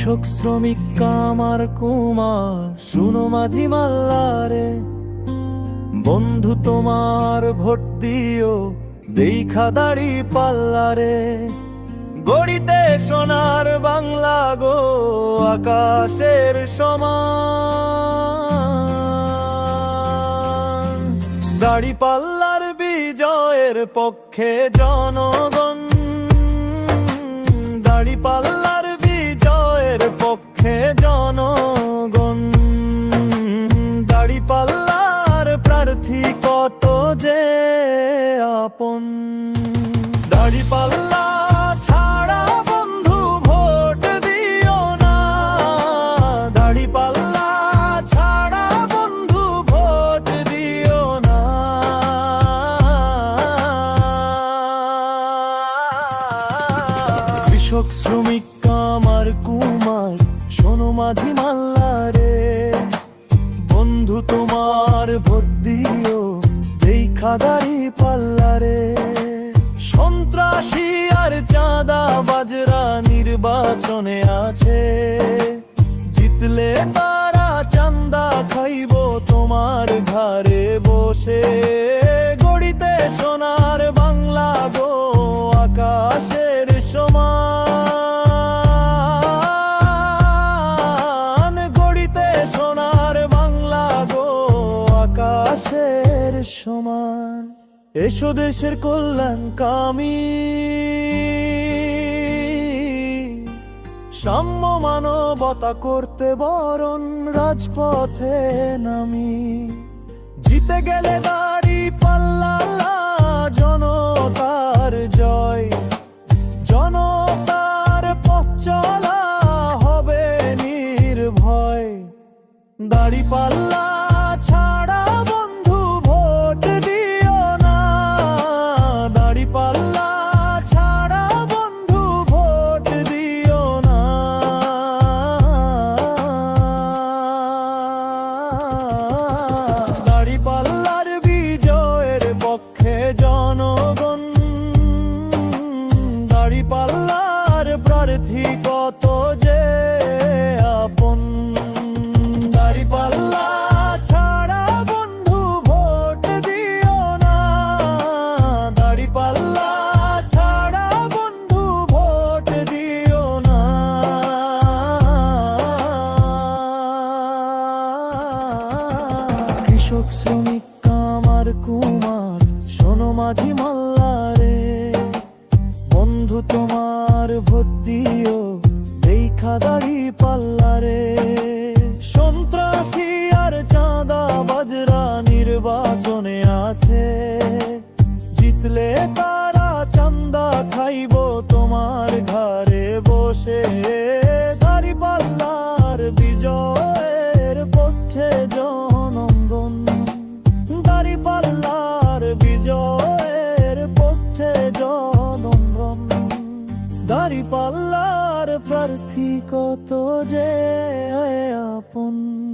কৃষক শ্রমিক কামার কুমার, শুনো মাঝি মাল্লারে। বন্ধু তোমার ভোট দিও, দেখা দাড়ি পাল্লারে। গড়িতে সোনার বাংলা গো, আকাশের সমান। দাড়ি পাল্লার বিজয়ের পক্ষে জনগণ, দাড়ি পাল্লার বিজয়ের পক্ষে জনগণ। দাড়ি পাল্লার প্রার্থী কত যে আপন। দাড়ি পাল্লা ছাড়া বন্ধু ভোট দিও না। দাড়ি পাল্লা ছাড়া বন্ধু ভোট দিও না। কৃষক, শ্রমিক কামার কুমার, শোনো মাঝি মাল্লারে বন্ধু তোমার ভোট দিও দেখা দাড়ি পাল্লারে সন্ত্রাসী আর চাঁদা বাজরা নির্বাচনে আছে। জিতলে তারা চান্দা খাইব, তোমার ঘরে বসে। আকাশের সমান, এসো দেশের কল্যাণ কামি। সাম্য মানবতা করতে বরণ, রাজপথে নামি। জিতে গেলে দাড়ি পাল্লা জনতার জয়। জনতার পথ চলা হবে নির্ভয়। দাড়ি পাল্লা বিজয়ের জনগণ দাড়ি পাল্লার প্রার্থী কৃষক শ্রমিক কামার কুমার শোনো মাঝি মাল্লারে। বন্ধু তোমার ভোট দিও দেখা দাঁড়ি পাল্লারে। কত যে আপন।